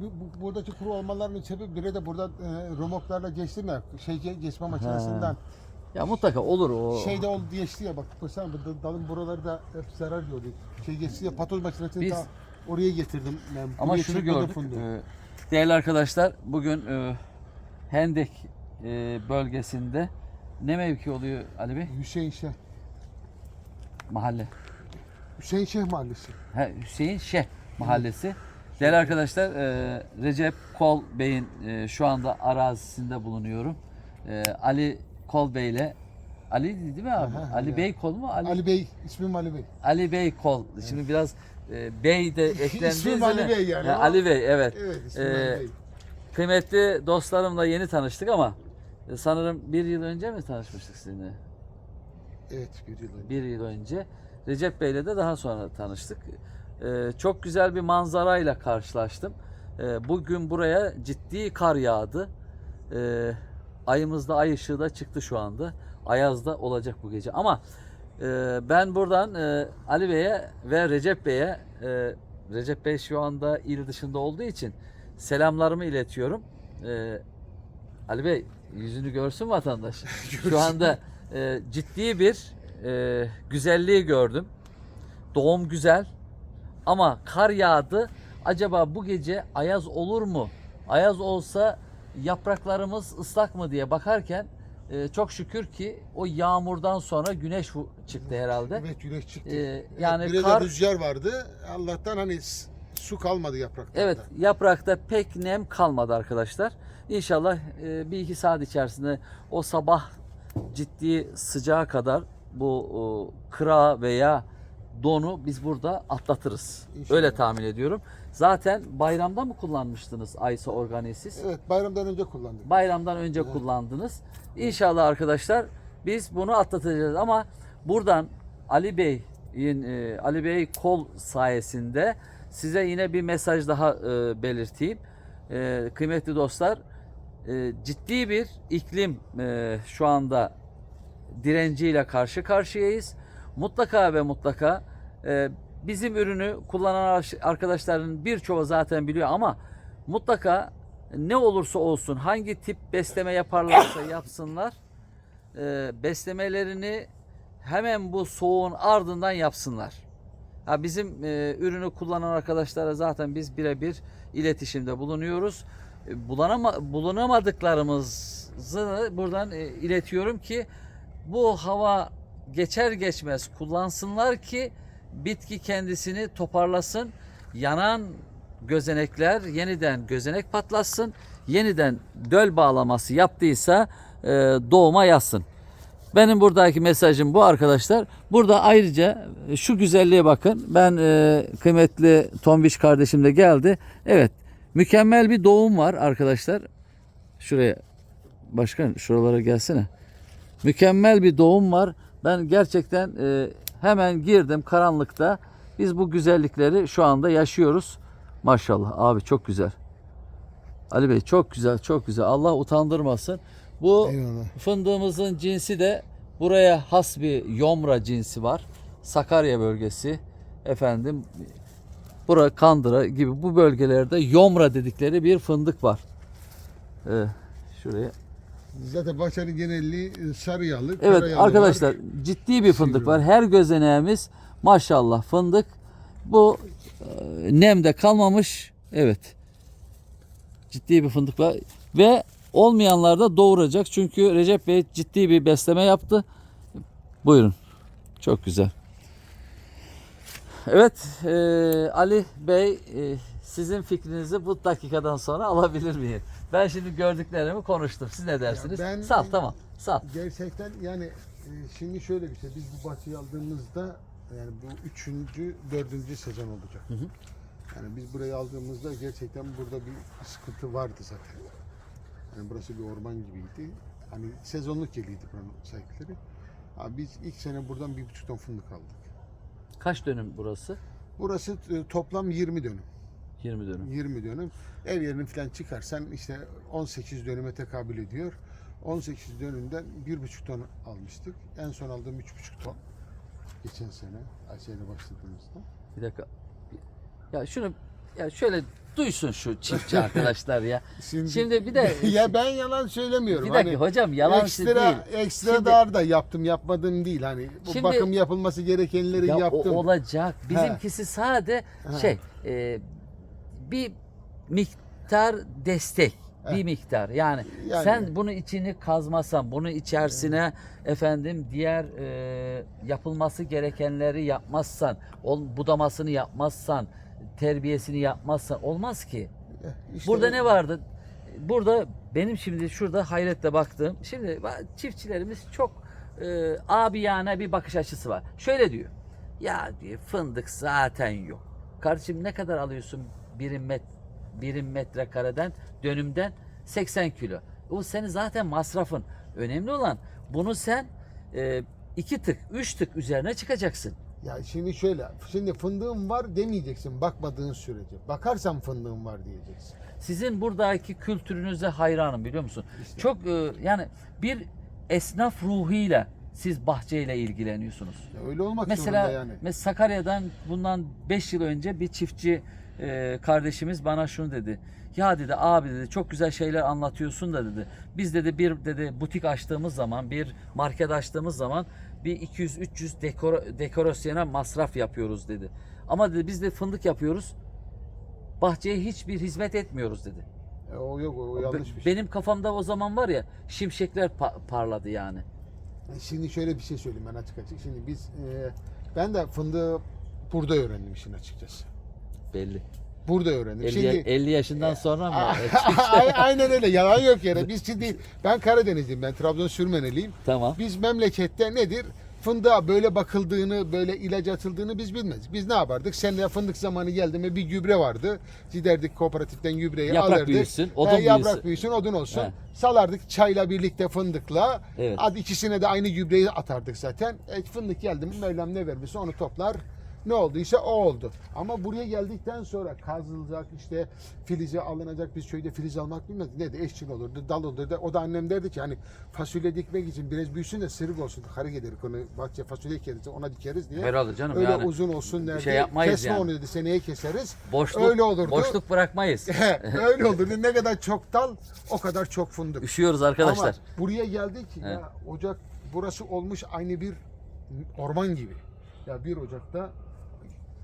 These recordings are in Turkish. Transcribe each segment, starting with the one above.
Bu, bu- buradaki kuru olmalarının sebebi biri de burada e, romoklarla geçtim ya şey ge- geçme makinesinden. Ya mutlaka olur o. Şeyde oldu geçti ya bak mesela bu da- dalın buraları da hep zarar gördü. Şey geçti ya patoz makinesini Biz- ta oraya getirdim. Yani Ama buraya şunu çekmedi gördük. e, değerli arkadaşlar bugün e, Hendek e, bölgesinde ne mevki oluyor Ali Bey? Hüseyin Şeh. Mahalle. Hüseyin Şeh mahallesi. Ha, Hüseyin Şeh mahallesi. Değerli arkadaşlar e, Recep Kol Bey'in e, şu anda arazisinde bulunuyorum. E, Ali Kol Bey ile Ali değil mi abi? Aha, Ali ya. Bey Kol mu? Ali, Ali Bey, ismim Ali Bey. Ali Bey Kol. Şimdi biraz e, Bey de eklendi. İsmim Ali Bey yani ama- Ali Bey evet. Evet, ismim Ee, Ali Bey. Kıymetli dostlarımla yeni tanıştık ama e, sanırım bir yıl önce mi tanışmıştık sizinle? Evet, bir yıl önce. Bir yıl önce. Recep Bey'le de daha sonra tanıştık. Ee, çok güzel bir manzarayla karşılaştım. Ee, bugün buraya ciddi kar yağdı. Ee, ayımızda ay ışığı da çıktı şu anda. Ayaz'da olacak bu gece. Ama e, ben buradan e, Ali Bey'e ve Recep Bey'e e, Recep Bey şu anda il dışında olduğu için selamlarımı iletiyorum. Ali Bey yüzünü görsün vatandaş. Şu anda e, ciddi bir e, güzelliği gördüm. Doğum güzel ama kar yağdı. Acaba bu gece ayaz olur mu? Ayaz olsa yapraklarımız ıslak mı diye bakarken e, çok şükür ki o yağmurdan sonra güneş çıktı herhalde. Evet, güneş çıktı. Ee, Evet, yani bir de kar- rüzgar vardı. Allah'tan hani su kalmadı yapraklarda. Evet yaprakta pek nem kalmadı arkadaşlar. İnşallah e, bir iki saat içerisinde o sabah ciddi sıcağa kadar bu o, kıra veya donu biz burada atlatırız. İnşallah. Öyle tahmin ediyorum. Zaten bayramda mı kullanmıştınız Aysa Organisiz? Evet, bayramdan önce kullandık. Bayramdan önce Evet. kullandınız. İnşallah arkadaşlar biz bunu atlatacağız ama buradan Ali Bey'in e, Ali Bey kol sayesinde size yine bir mesaj daha e, belirteyim. E, kıymetli dostlar ciddi bir iklim şu anda direnciyle karşı karşıyayız. Mutlaka ve mutlaka e, bizim ürünü kullanan arkadaşların birçoğu zaten biliyor ama mutlaka ne olursa olsun hangi tip besleme yaparlarsa yapsınlar e, beslemelerini hemen bu soğuğun ardından yapsınlar. Ha bizim e, ürünü kullanan arkadaşlara zaten biz birebir iletişimde bulunuyoruz. E, bulanama, bulunamadıklarımızı buradan e, iletiyorum ki bu hava geçer geçmez kullansınlar ki bitki kendisini toparlasın. Yanan gözenekler yeniden gözenek patlatsın. Yeniden döl bağlaması yaptıysa e, doğuma yazsın. Benim buradaki mesajım bu arkadaşlar. Burada ayrıca e, şu güzelliğe bakın. Ben e, kıymetli Tombiş kardeşim de geldi. Evet mükemmel bir doğum var arkadaşlar. Şuraya başkan şuralara gelsene. Mükemmel bir doğum var. Ben gerçekten e, hemen girdim karanlıkta. Biz bu güzellikleri şu anda yaşıyoruz. Maşallah abi çok güzel. Ali Bey çok güzel çok güzel. Allah utandırmasın. Bu Eyvallah. fındığımızın cinsi de buraya has bir yomra cinsi var. Sakarya bölgesi efendim bura Kandıra gibi bu bölgelerde yomra dedikleri bir fındık var. Ee, şuraya Zaten bahçenin genelliği e, sarı yağlı, Evet kara yağlı arkadaşlar var. ciddi bir fındık Sivri var. Her gözeneğimiz maşallah fındık. Bu e, nemde kalmamış. Evet. Ciddi bir fındık var. Ve olmayanlar da doğuracak. Çünkü Recep Bey ciddi bir besleme yaptı. Buyurun. Çok güzel. Evet e, Ali Bey e, sizin fikrinizi bu dakikadan sonra alabilir miyim? Ben şimdi gördüklerimi konuştum. Siz ne dersiniz? ben- Sal tamam. Sal. Gerçekten yani e, şimdi şöyle bir şey. Biz bu bahçeyi aldığımızda yani bu üçüncü, dördüncü sezon olacak. hı. Yani biz burayı aldığımızda gerçekten burada bir sıkıntı vardı zaten. Yani burası bir orman gibiydi. Hani sezonluk yeriydi buranın sahipleri. Abi biz ilk sene buradan bir buçuk ton fındık aldık. Kaç dönüm burası? Burası e, toplam 20 dönüm. 20 dönüm. 20 dönüm. Ev yerini falan çıkarsan işte 18 dönüme tekabül ediyor. 18 dönümden 1,5 ton almıştık. En son aldığım 3,5 ton. Geçen sene, Ayşe'yle başladığımızda. Bir dakika. Ya şunu ya şöyle duysun şu çiftçi arkadaşlar ya. Şimdi, Şimdi bir de ya ben yalan söylemiyorum. bir dakika Hani hocam yalan ekstra, değil. Ekstra Şimdi- dar da yaptım yapmadım değil. Hani bu Şimdi- bakım yapılması gerekenleri Ya o yaptım. olacak. Bizimkisi sade Ha. şey e, bir miktar destek. Bir miktar yani, Yani- sen bunu içini kazmasan bunu içerisine efendim diğer e, yapılması gerekenleri yapmazsan ol, budamasını yapmazsan terbiyesini yapmazsan olmaz ki. İşte Burada ne vardı? Burada benim şimdi şurada hayretle baktığım şimdi çiftçilerimiz çok e, abiyane bir bakış açısı var. Şöyle diyor. Ya diyor fındık zaten yok. Kardeşim ne kadar alıyorsun birim met birim metrekareden dönümden 80 kilo. O senin zaten masrafın. Önemli olan bunu sen e, iki tık, üç tık üzerine çıkacaksın. Ya şimdi şöyle, şimdi fındığım var demeyeceksin bakmadığın sürece. Bakarsan fındığım var diyeceksin. Sizin buradaki kültürünüze hayranım biliyor musun? İşte. Çok e, yani bir esnaf ruhuyla siz bahçeyle ilgileniyorsunuz. Ya öyle olmak Mesela, zorunda yani. mesela Sakarya'dan bundan 5 yıl önce bir çiftçi e, kardeşimiz bana şunu dedi. Ya dedi abi dedi çok güzel şeyler anlatıyorsun da dedi. Biz dedi bir dedi butik açtığımız zaman bir market açtığımız zaman bir 200-300 dekor, dekorasyona masraf yapıyoruz dedi. Ama dedi biz de fındık yapıyoruz. Bahçeye hiçbir hizmet etmiyoruz dedi. E, o yok o yanlış bir şey. Benim kafamda o zaman var ya şimşekler pa- parladı yani. E, Şimdi şöyle bir şey söyleyeyim ben açık açık. Şimdi biz e, ben de fındığı burada öğrendim işin açıkçası. Belli. Burada öğrendim. 50, Şimdi 50 yaşından sonra mı? Ay- aynen öyle yalan yok yere. Biz şimdi ben Karadenizliyim ben Trabzon Sürmeneliyim. tamam. Biz memlekette nedir? Fındığa böyle bakıldığını, böyle ilaç atıldığını biz bilmezdik. Biz ne yapardık? Seneye fındık zamanı geldi mi bir gübre vardı. Giderdik kooperatiften gübreyi Yaprak alırdık. büyüsün, He, odun yaprak büyüsün. büyüsün, odun olsun. He. Salardık çayla birlikte fındıkla. Evet. Ad ikisine de aynı gübreyi atardık zaten. E, fındık geldi mi Mevlam ne vermişse onu toplar. Ne olduysa o oldu. Ama buraya geldikten sonra kazılacak işte filize alınacak. Biz köyde filiz almak bilmezdik. Ne de eşçil olurdu, dal olurdu. O da annem derdi ki hani fasulye dikmek için biraz büyüsün de sırık olsun. Karı gelirdik onu bahçeye fasulye ekeriz ona dikeriz diye. Herhalde canım Öyle yani. uzun olsun derdi. şey yapmayız Kesme yani. onu dedi seneye keseriz. Boşluk, Öyle olurdu. boşluk bırakmayız. Öyle olurdu. Ne kadar çok dal o kadar çok fındık. Üşüyoruz arkadaşlar. Ama buraya geldik Evet. ya ocak burası olmuş aynı bir orman gibi. Ya bir ocakta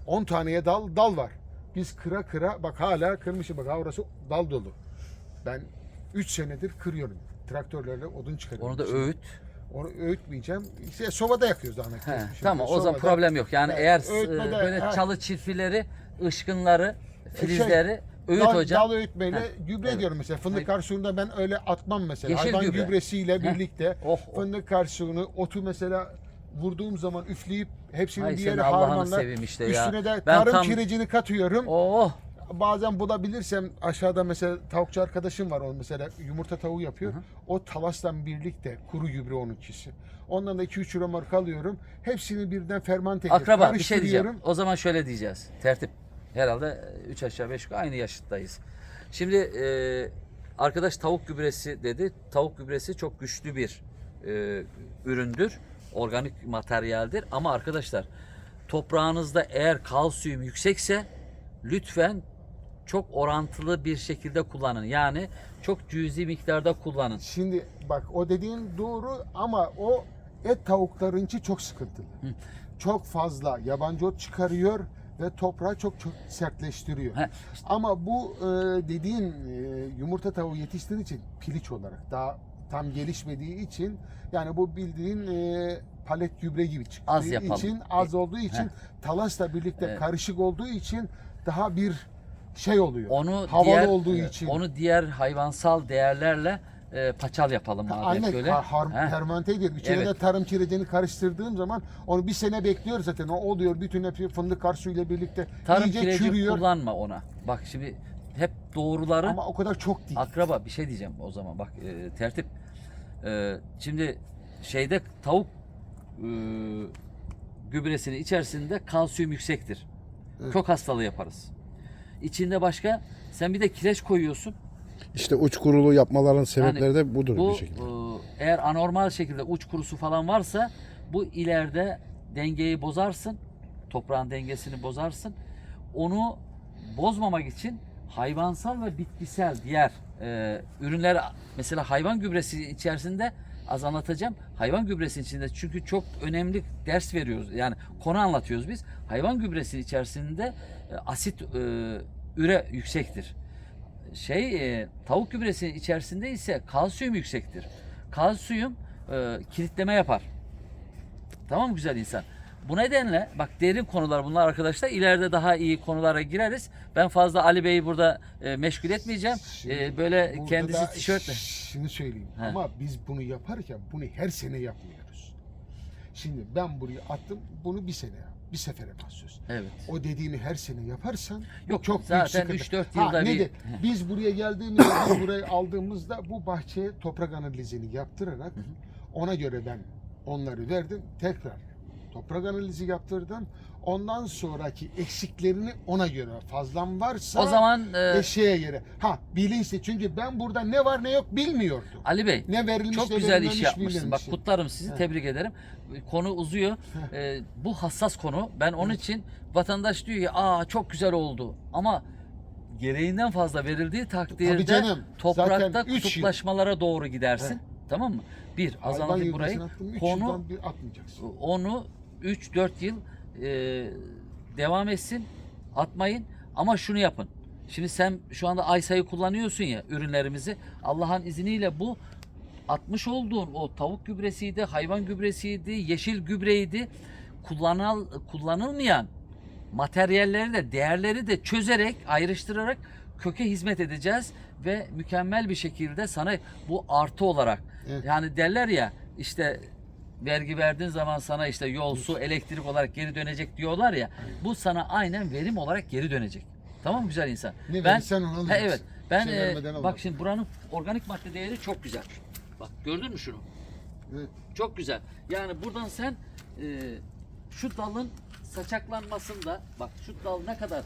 10 taneye dal dal var. Biz kıra kıra bak hala kırmışım bak ha orası dal dolu. Ben 3 senedir kırıyorum. Traktörlerle odun çıkarıyorum. Onu da Şimdi öğüt. Onu öğütmeyeceğim. İşte sobada yakıyoruz daha. He, tamam o zaman problem yok. Yani Evet, eğer e, öğütmede- böyle he. çalı çirfileri, ışkınları, şey, filizleri öğüt dal, hocam. Dal öğütmeyle gübre Evet. ediyorum mesela. Fındık Hayır. ben öyle atmam mesela. Yeşil Hayvan gübre. gübresiyle Heh. birlikte Oh, oh. fındık karşılığını otu mesela vurduğum zaman üfleyip hepsinin Ay bir yere harmanlar. işte ya. Üstüne de Ben tarım tam- kirecini katıyorum. Oh Bazen bulabilirsem aşağıda mesela tavukçu arkadaşım var o mesela yumurta tavuğu yapıyor. O talasla birlikte kuru gübre onunkisi. Ondan da 2-3 römork alıyorum. Hepsini birden fermante edip akraba bir şey diyeceğim. O zaman şöyle diyeceğiz. Tertip. Herhalde 3 aşağı 5 yukarı aynı yaşıttayız. Şimdi e, arkadaş tavuk gübresi dedi. Tavuk gübresi çok güçlü bir e, üründür. Organik materyaldir. Ama arkadaşlar toprağınızda eğer kalsiyum yüksekse lütfen çok orantılı bir şekilde kullanın. Yani çok cüzi miktarda kullanın. Şimdi bak o dediğin doğru ama o et tavuklarınki çok sıkıntılı. Çok fazla yabancı ot çıkarıyor ve toprağı çok çok sertleştiriyor. Heh, Ama bu e, dediğin e, yumurta tavuğu yetiştirdiği için piliç olarak daha tam gelişmediği için yani bu bildiğin e, palet gübre gibi çıktığı Az yapalım. için az olduğu için talasla birlikte Evet. karışık olduğu için daha bir şey oluyor. Onu Havalı diğer olduğu için. onu diğer hayvansal değerlerle e, paçal yapalım madem Aynen şöyle. har, Heh. fermente ediyorum. İçine Evet. de tarım kirecini karıştırdığım zaman onu bir sene bekliyor zaten. O oluyor bütün hepsi fındık karsuyla birlikte Tarım iyice kireci çürüyor. kullanma ona. Bak şimdi hep doğruları Ama o kadar çok değil. akraba bir şey diyeceğim o zaman bak e, tertip. E, şimdi şeyde tavuk e, gübresinin içerisinde kalsiyum yüksektir. Evet. Çok hastalığı yaparız. İçinde başka sen bir de kireç koyuyorsun. İşte uç kurulu yapmaların sebepleri de budur Bu bir şekilde. e, eğer anormal şekilde uç kurusu falan varsa bu ileride dengeyi bozarsın. Toprağın dengesini bozarsın. Onu bozmamak için hayvansal ve bitkisel diğer e, ürünler mesela hayvan gübresi içerisinde az anlatacağım. Hayvan gübresi içinde çünkü çok önemli ders veriyoruz. Yani konu anlatıyoruz biz. Hayvan gübresi içerisinde e, asit e, üre yüksektir. Şey e, tavuk gübresi içerisinde ise kalsiyum yüksektir. Kalsiyum e, kilitleme yapar. Tamam mı güzel insan? Bu nedenle bak derin konular bunlar arkadaşlar. İleride daha iyi konulara gireriz. Ben fazla Ali Bey'i burada e, meşgul etmeyeceğim. Şimdi E, böyle burada kendisi da tişörtle. Şunu söyleyeyim He. ama biz bunu yaparken bunu her sene yapmıyoruz. Şimdi ben buraya attım bunu bir sene bir sefere mahsus. Evet. O dediğini her sene yaparsan Yok, çok zaten büyük sıkıntı. 3-4 Ha, yılda bir- nedir? Biz buraya geldiğimizde biz burayı aldığımızda bu bahçeye toprak analizini yaptırarak ona göre ben onları verdim. Tekrar toprak analizi yaptırdım. Ondan sonraki eksiklerini ona göre fazlam varsa O zaman e, eşeğe göre. Ha bilinçli çünkü ben burada ne var ne yok bilmiyordum. Ali Bey Ne verilmiş çok ne güzel verilmemiş iş yapmışsın. Bak bilmemişim. kutlarım sizi, tebrik ederim. Konu uzuyor. E, bu hassas konu. Ben onun için vatandaş diyor ki, "Aa çok güzel oldu." Ama gereğinden fazla verildiği takdirde Tabii canım. toprakta Zaten üç yıl. kutuplaşmalara doğru gidersin. Tamam mı? Bir, Hayvan anlatayım burayı. yıldızını attım, üç Konu yıldan bir atmayacaksın. onu 3-4 yıl e, devam etsin. Atmayın ama şunu yapın. Şimdi sen şu anda Aysa'yı kullanıyorsun ya ürünlerimizi. Allah'ın izniyle bu atmış olduğun o tavuk gübresiydi, hayvan gübresiydi, yeşil gübreydi. Kullanal, kullanılmayan materyalleri de değerleri de çözerek, ayrıştırarak köke hizmet edeceğiz ve mükemmel bir şekilde sana bu artı olarak Evet. yani derler ya işte vergi verdiğin zaman sana işte yol, su, elektrik olarak geri dönecek diyorlar ya. Bu sana aynen verim olarak geri dönecek. Tamam mı güzel insan? Ne ben verirsen onu He, evet. Ben Şey e, vermeden bak şimdi buranın organik madde değeri çok güzel. Bak gördün mü şunu? Evet. Çok güzel. Yani buradan sen e, şu dalın saçaklanmasında bak şu dal ne kadar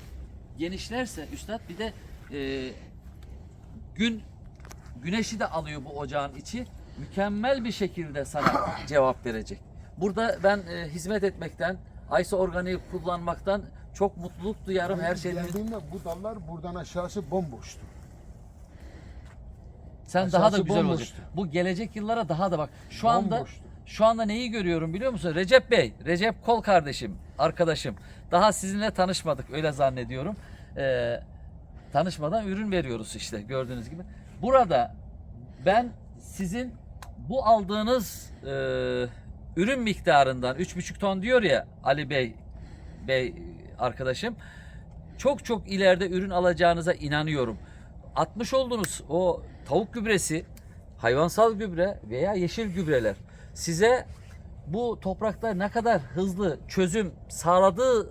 genişlerse üstad bir de e, gün güneşi de alıyor bu ocağın içi. Mükemmel bir şekilde sana cevap verecek. Burada ben e, hizmet etmekten, Aysa Organik'i kullanmaktan çok mutluluk duyarım her şeyden. Geldiğimde bu dallar buradan aşağısı bomboştu. Sen daha da Aşağısı güzel olacak. bomboştu. Bu gelecek yıllara daha da bak. Şu anda Bomboştu. şu anda neyi görüyorum biliyor musun? Recep Bey, Recep Kol kardeşim, arkadaşım. Daha sizinle tanışmadık öyle zannediyorum. Ee, tanışmadan ürün veriyoruz işte gördüğünüz gibi. Burada ben sizin bu aldığınız e, ürün miktarından 3,5 ton diyor ya Ali Bey Bey arkadaşım çok çok ileride ürün alacağınıza inanıyorum. Atmış olduğunuz o tavuk gübresi, hayvansal gübre veya yeşil gübreler size bu toprakta ne kadar hızlı çözüm sağladığı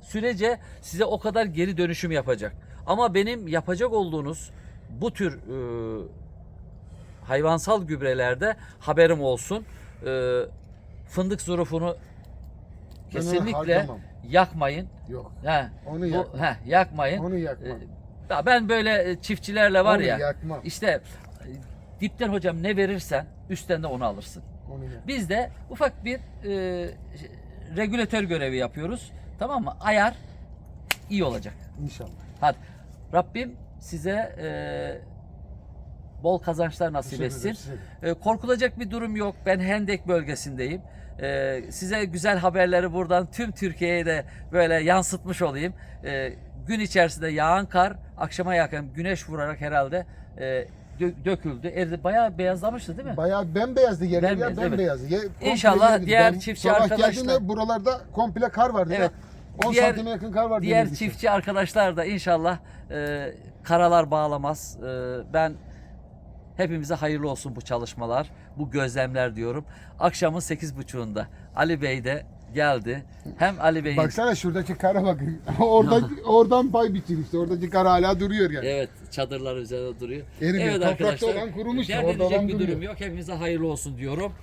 sürece size o kadar geri dönüşüm yapacak. Ama benim yapacak olduğunuz bu tür e, hayvansal gübrelerde haberim olsun. E, fındık zurufunu kesinlikle harcamam. yakmayın. Yok. He, Onu bu, yakmam. he, yakmayın. Onu yakmam. Ee, ya ben böyle e, çiftçilerle var Onu ya yakmam. işte e, dipten hocam ne verirsen üstten de onu alırsın. Onu yakmam. Biz de ufak bir e, regülatör görevi yapıyoruz. Tamam mı? Ayar iyi olacak. İnşallah. Hadi Rabbim size e, bol kazançlar nasip etsin. E, korkulacak bir durum yok. Ben Hendek bölgesindeyim. E, size güzel haberleri buradan tüm Türkiye'ye de böyle yansıtmış olayım. E, gün içerisinde yağan kar akşama yakın güneş vurarak herhalde e, dö- döküldü. Eridi. Bayağı beyazlamıştı değil mi? Bayağı bembeyazdı yerler Bembeyaz, ya evet. bembeyazdı. Ye- komple İnşallah yerdi. diğer Ben çiftçi arkadaşlar- buralarda komple kar vardı Evet. ya. 10 Diğer- santime yakın kar vardı. Diğer çiftçi arkadaşlar da inşallah e, karalar bağlamaz. E, ben hepimize hayırlı olsun bu çalışmalar, bu gözlemler diyorum. Akşamın 8.30'unda Ali Bey de geldi. Hem Ali Bey'in Baksana şuradaki kara bakın. Orada oradan pay biçim işte. Oradaki kar hala duruyor yani. Evet, çadırlar üzerinde duruyor. Erimiyor. Evet Toprakta arkadaşlar. olan kurumuş dert orada edecek bir duruyor. durum yok. Hepimize hayırlı olsun diyorum.